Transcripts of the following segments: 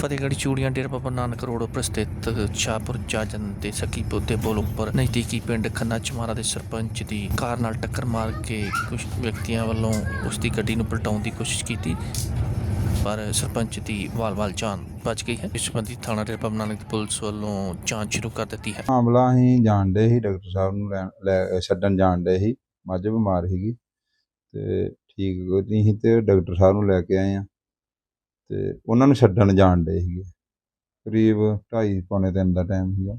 Fatehgarh Churian Dera Baba Nanak road ਉੱਪਰ ਸਥਿਤ ਸ਼ਾਹਪੁਰ ਜਾਜਨ ਦੇ ਸਕੀ ਦੇ ਪੁਲ ਉੱਪਰ ਨਜ਼ਦੀਕੀ ਪਿੰਡ ਖੰਨਾ ਚਮਾਰਾ ਦੇ ਸਰਪੰਚ ਦੀ ਕਾਰ ਨਾਲ ਟੱਕਰ ਮਾਰ ਕੇ ਕੁਝ ਵਿਅਕਤੀਆਂ ਵੱਲੋਂ ਉਸ ਦੀ ਗੱਡੀ ਨੂੰ ਪਲਟਾਉਣ ਦੀ ਕੋਸ਼ਿਸ਼ ਕੀਤੀ, ਪਰ ਸਰਪੰਚ ਦੀ ਵਾਲ-ਵਾਲ ਜਾਨ ਬਚ ਗਈ ਹੈ। ਇਸ ਸੰਬੰਧੀ ਥਾਣਾ ਡੇਰਾ ਬਾਬਾ ਨਾਨਕ ਦੀ ਪੁਲਿਸ ਵੱਲੋਂ ਜਾਂਚ ਸ਼ੁਰੂ ਕਰ ਦਿੱਤੀ ਹੈ। ਮਾਮਲਾ ਅਸੀਂ ਜਾਣਦੇ ਸੀ, ਡਾਕਟਰ ਸਾਹਿਬ ਨੂੰ ਲੈਣ, ਲੈ ਛੱਡਣ ਜਾਣਦੇ ਸੀ। ਮੱਝ ਬਿਮਾਰ ਸੀਗੀ ਤੇ ਠੀਕ ਨਹੀਂ ਸੀ ਤੇ ਡਾਕਟਰ ਸਾਹਿਬ ਨੂੰ ਲੈ ਕੇ ਆਏ ਆ। ਤੇ ਉਹਨਾਂ ਨੂੰ ਛੱਡਣ ਜਾਣਦੇ ਸੀਗੇ। ਕਰੀਬ 2:30 ਪੌਣੇ ਤਿੰਨ ਦਾ ਟਾਈਮ ਸੀਗਾ।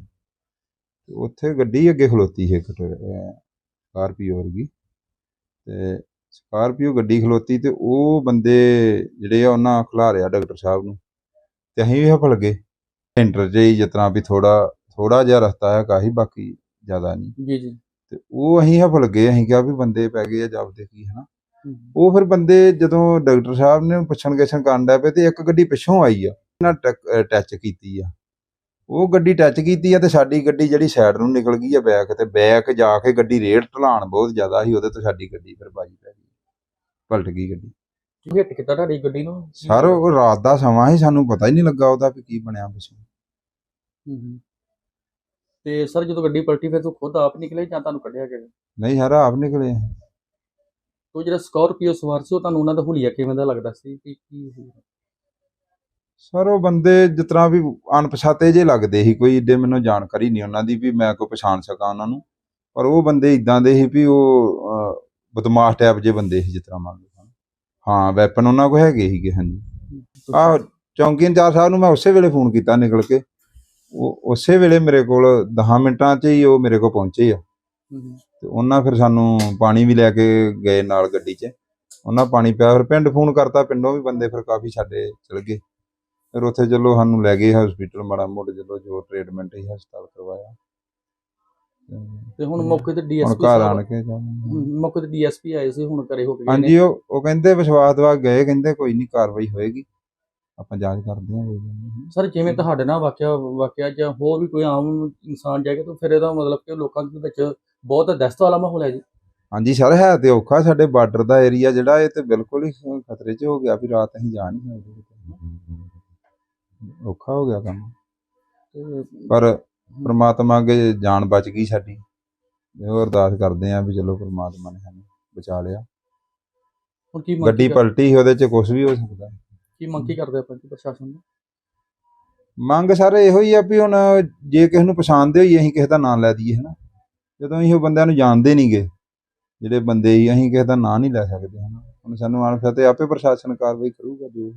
ਤੇ ਉੱਥੇ ਗੱਡੀ ਅੱਗੇ ਖਲੋਤੀ ਸੀ ਇੱਕ ਸਕਾਰਪੀਓ ਵਰਗੀ। ਤੇ ਸਕਾਰਪੀਓ ਗੱਡੀ ਖਲੋਤੀ ਤੇ ਉਹ ਬੰਦੇ ਜਿਹੜੇ ਆ ਉਹਨਾਂ ਖਿਲਾਰਿਆ ਡਾਕਟਰ ਸਾਹਿਬ ਨੂੰ। ਤੇ ਅਸੀਂ ਵੀ ਹਫਲ ਗਏ। ਸੈਂਟਰ 'ਚ ਹੀ ਤਰ੍ਹਾਂ ਵੀ ਥੋੜਾ ਥੋੜਾ ਜਿਹਾ ਰਸਤਾ ਹੈ ਕਾਹੀ ਬਾਕੀ ਜ਼ਿਆਦਾ ਨਹੀਂ। ਜੀ ਜੀ। ਤੇ ਉਹ ਅਸੀਂ ਹਫਲ ਗਏ। ਅਸੀਂ ਕਿਹਾ ਵੀ ਬੰਦੇ ਪੈ ਗਏ ਆ ਜਾਪਦੇ ਕੀ ਹਨਾ। ਉਹ ਫਿਰ ਬੰਦੇ ਜਦੋਂ ਡਾਕਟਰ ਸਾਹਿਬ ਨੇ ਪੁੱਛਣ ਗਿੱਛਣ ਕਰਨ ਡਿਆ ਪਏ ਤੇ ਇੱਕ ਗੱਡੀ ਪਿੱਛੋਂ ਆਈ ਆ ਨਾ ਟੱਚ ਕੀਤੀ ਆ। ਉਹ ਗੱਡੀ ਟੱਚ ਕੀਤੀ ਆ ਤੇ ਸਾਡੀ ਗੱਡੀ ਜਿਹੜੀ ਸਾਈਡ ਨੂੰ ਨਿਕਲ ਗਈ ਆ ਬੈਕ ਤੇ ਬੈਕ ਜਾ ਕੇ ਗੱਡੀ ਰੇਡ ਢਲਾਣ ਬਹੁਤ ਜ਼ਿਆਦਾ ਸੀ ਉਹਦੇ ਤੋਂ ਸਾਡੀ ਗੱਡੀ ਫਿਰ ਬਾਜੀ ਪੈ ਗਈ ਪਲਟ ਗਈ ਗੱਡੀ। ਹਿੱਟ ਕੀਤਾ ਤੁਹਾਡੀ ਗੱਡੀ ਨੂੰ? ਸਰ ਉਹ ਰਾਤ ਦਾ ਸਮਾਂ ਸੀ ਸਾਨੂੰ ਪਤਾ ਹੀ ਨਹੀਂ ਲੱਗਾ ਉਹਦਾ ਵੀ ਕੀ ਬਣਿਆ ਪਿੱਛੋਂ। ਹੂੰ, ਹੂੰ। ਤੇ ਸਰ ਜਦੋਂ ਗੱਡੀ ਪਲਟੀ ਫਿਰ ਤੂੰ ਖੁਦ ਆਪ ਨਿਕਲੇ ਜਾਂ ਤੁਹਾਨੂੰ ਕੱਢਿਆ ਗਿਆ? ਨਹੀਂ ਸਰ ਆਪ ਨਿਕਲੇ ਤੋ ਜਿਹੜਾ ਸਕਾਰਪੀਓ ਸਵਾਰ ਸੀ ਉਹ ਤੁਹਾਨੂੰ ਉਹਨਾਂ ਦਾ ਹੁਲੀਆ ਕਿਵੇਂ ਦਾ ਲੱਗਦਾ ਸੀ ਕਿ ਕੀ ਸੀ? ਸਰ ਉਹ ਬੰਦੇ ਤਰ੍ਹਾਂ ਵੀ ਅਣਪਛਾਤੇ ਜੇ ਲੱਗਦੇ ਸੀ ਕੋਈ ਏਡੇ ਮੈਨੂੰ ਜਾਣਕਾਰੀ ਨਹੀਂ ਉਹਨਾਂ ਦੀ ਵੀ ਮੈਂ ਕੋਈ ਪਛਾਣ ਸਕਾਂ ਉਹਨਾਂ ਨੂੰ। ਪਰ ਉਹ ਬੰਦੇ ਇਦਾਂ ਦੇ ਸੀ ਵੀ ਉਹ ਬਦਮਾਸ਼ ਟਾਈਪ ਜੇ ਬੰਦੇ ਸੀ ਤਰ੍ਹਾਂ ਮੰਨ ਲਓ ਹਾਂ ਵੈਪਨ ਉਹਨਾਂ ਕੋਲ ਹੈਗੇ ਸੀਗੇ ਹਾਂਜੀ। ਆਹ ਚੌਂਕੀ ਇੰਚਾਰਜ ਸਾਹਿਬ ਨੂੰ ਮੈਂ ਉਸੇ ਵੇਲੇ ਫੋਨ ਕੀਤਾ ਨਿਕਲ ਕੇ। ਉਹ ਉਸੇ ਵੇਲੇ ਮੇਰੇ ਕੋਲ 10 ਮਿੰਟਾਂ 'ਚ ਹੀ ਉਹ ਮੇਰੇ ਕੋਲ ਪਹੁੰਚੇ ਆ। ਤੇ ਉਹਨਾਂ ਫਿਰ ਸਾਨੂੰ ਪਾਣੀ ਵੀ ਲੈ ਕੇ ਗਏ ਨਾਲ ਗੱਡੀ 'ਚ। ਉਹਨਾਂ ਪਾਣੀ ਪਿਆ ਫਿਰ ਪਿੰਡ ਫੋਨ ਕਰਤਾ ਪਿੰਡੋਂ ਵੀ ਬੰਦੇ ਫਿਰ ਕਾਫੀ ਸਾਡੇ ਚਲ ਗਏ। ਫਿਰ ਉੱਥੇ ਚਲੋ ਸਾਨੂੰ ਲੈ ਗਏ ਹਸਪੀਟਲ ਮਾੜਾ ਮੋਟਾ ਚਲੋ ਜੋ ਟ੍ਰੀਟਮੈਂਟ ਹੀ ਹਸਪਤਾਲ ਕਰਵਾਇਆ। ਤੇ ਹੁਣ ਮੌਕੇ ਤੇ ਹੁਣ ਡੀਐਸਪੀ ਘਰ ਆਣ ਕੇ। ਮੌਕੇ ਤੇ ਡੀਐਸਪੀ ਆਏ ਸੀ ਹੁਣ ਕਰੇ ਹੋ ਕੇ ਹਾਂਜੀ। ਉਹ ਉਹ ਕਹਿੰਦੇ ਵਿਸ਼ਵਾਸ ਦਵਾ ਗਏ ਕਹਿੰਦੇ ਕੋਈ ਨਹੀਂ ਕਾਰਵਾਈ ਹੋਏਗੀ। ਆਪਾਂ ਜਾਂਚ ਕਰਦੇ ਹਾਂ। ਸਰ ਜਿਵੇਂ ਤੁਹਾਡੇ ਨਾਲ ਵਾਕਿਆ ਵਾਕਿਆ ਜਾਂ ਹੋਰ ਵੀ ਕੋਈ ਆਮ ਇਨਸਾਨ ਜਾਏਗਾ ਤਾਂ ਫਿਰ ਇਹਦਾ ਮਤਲਬ ਕਿ ਲੋਕਾਂ ਦੇ ਵਿੱਚ ਬਹੁਤ ਦਹਿਸ਼ਤ ਵਾਲਾ ਮਾਹੌਲ ਹੈ ਜੀ। ਹਾਂਜੀ ਸਰ ਹੈ ਤੇ ਔਖਾ ਸਾਡੇ ਬਾਰਡਰ ਦਾ ਏਰੀਆ ਜਿਹੜਾ ਇਹ ਤੇ ਬਿਲਕੁਲ ਹੀ ਖਤਰੇ 'ਚ ਹੋ ਗਿਆ ਵੀ ਰਾਤ ਅਸੀਂ ਜਾ ਨਹੀਂ ਸਕਦੇ। ਔਖਾ ਹੋ ਗਿਆ ਕੰਮ। ਪਰ ਪ੍ਰਮਾਤਮਾ ਅੱਗੇ ਜਾਨ ਬਚ ਗਈ ਸਾਡੀ। ਇਹੋ ਅਰਦਾਸ ਕਰਦੇ ਆਂ ਵੀ ਚਲੋ ਪ੍ਰਮਾਤਮਾ ਨੇ ਸਾਨੂੰ ਬਚਾ ਲਿਆ। ਹੁਣ ਕੀ ਗੱਡੀ ਪਲਟੀ ਉਹਦੇ 'ਚ ਕੁਝ ਵੀ ਹੋ ਸਕਦਾ। ਕੀ ਮੰਗ ਕੀ ਕਰਦੇ ਆਪਾਂ ਪ੍ਰਸ਼ਾਸਨ ਨੂੰ? ਮੰਗ ਸਰ ਇਹੋ ਹੀ ਆ ਵੀ ਹੁਣ ਜੇ ਕਿਸੇ ਨੂੰ ਪਛਾਣਦੇ ਹੋਈ ਅਸੀਂ ਕਿਸੇ ਦਾ ਨਾਂ ਲੈ ਦਈਏ ਹਨਾ। ਜਦੋਂ ਅਸੀਂ ਉਹ ਬੰਦਿਆਂ ਨੂੰ ਜਾਣਦੇ ਨਹੀਂਗੇ ਜਿਹੜੇ ਬੰਦੇ ਹੀ, ਅਸੀਂ ਕਿਸੇ ਦਾ ਨਾਂ ਨਹੀਂ ਲੈ ਸਕਦੇ, ਹਨਾ? ਹੁਣ ਸਾਨੂੰ ਆਣ ਫਿਰ ਤੇ ਆਪੇ ਪ੍ਰਸ਼ਾਸਨ ਕਾਰਵਾਈ ਕਰੂਗਾ, ਜੋ ਹੋਊ।